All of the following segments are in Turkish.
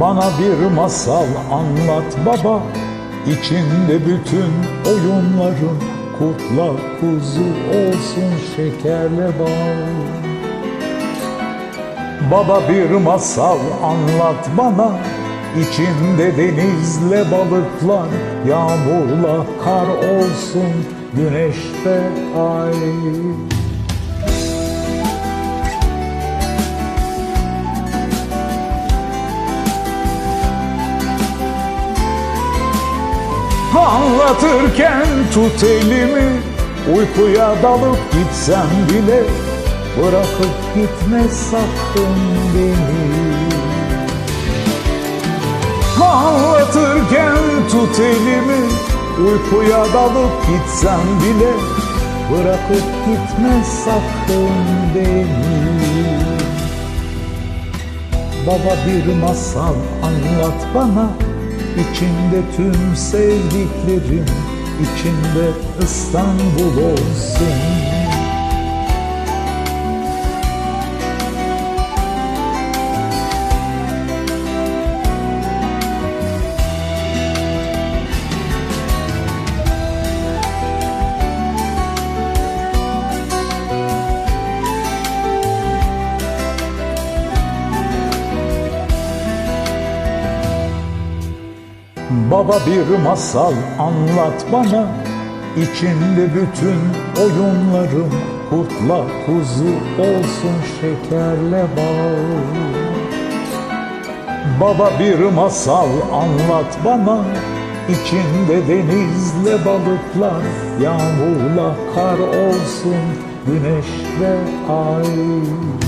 Bana bir masal anlat baba. İçinde bütün oyunların Kurtla kuzu olsun şekerle bal. Baba bir masal anlat bana. İçinde denizle balıklar Yağmurla kar olsun Güneşte ay Anlatırken tut elimi. Uykuya dalıp gitsem bile Bırakıp gitme sakın beni. Anlatırken tut elimi. Uykuya dalıp gitsem bile Bırakıp gitme sakın beni. Baba bir masal anlat bana İçinde tüm sevdiklerim içinde İstanbul olsun Baba bir masal anlat bana. İçinde bütün oyunlarım Kurtla kuzu olsun şekerle bal. Baba bir masal anlat bana. İçinde denizle balıklar Yağmurla kar olsun Güneş ve ay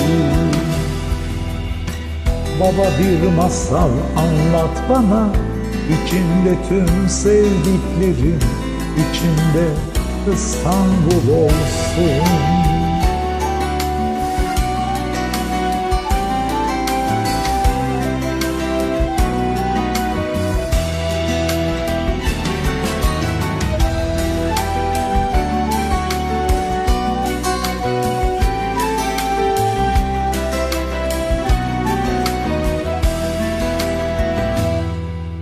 Baba bir masal anlat bana. İçinde tüm sevdiklerim içinde İstanbul olsun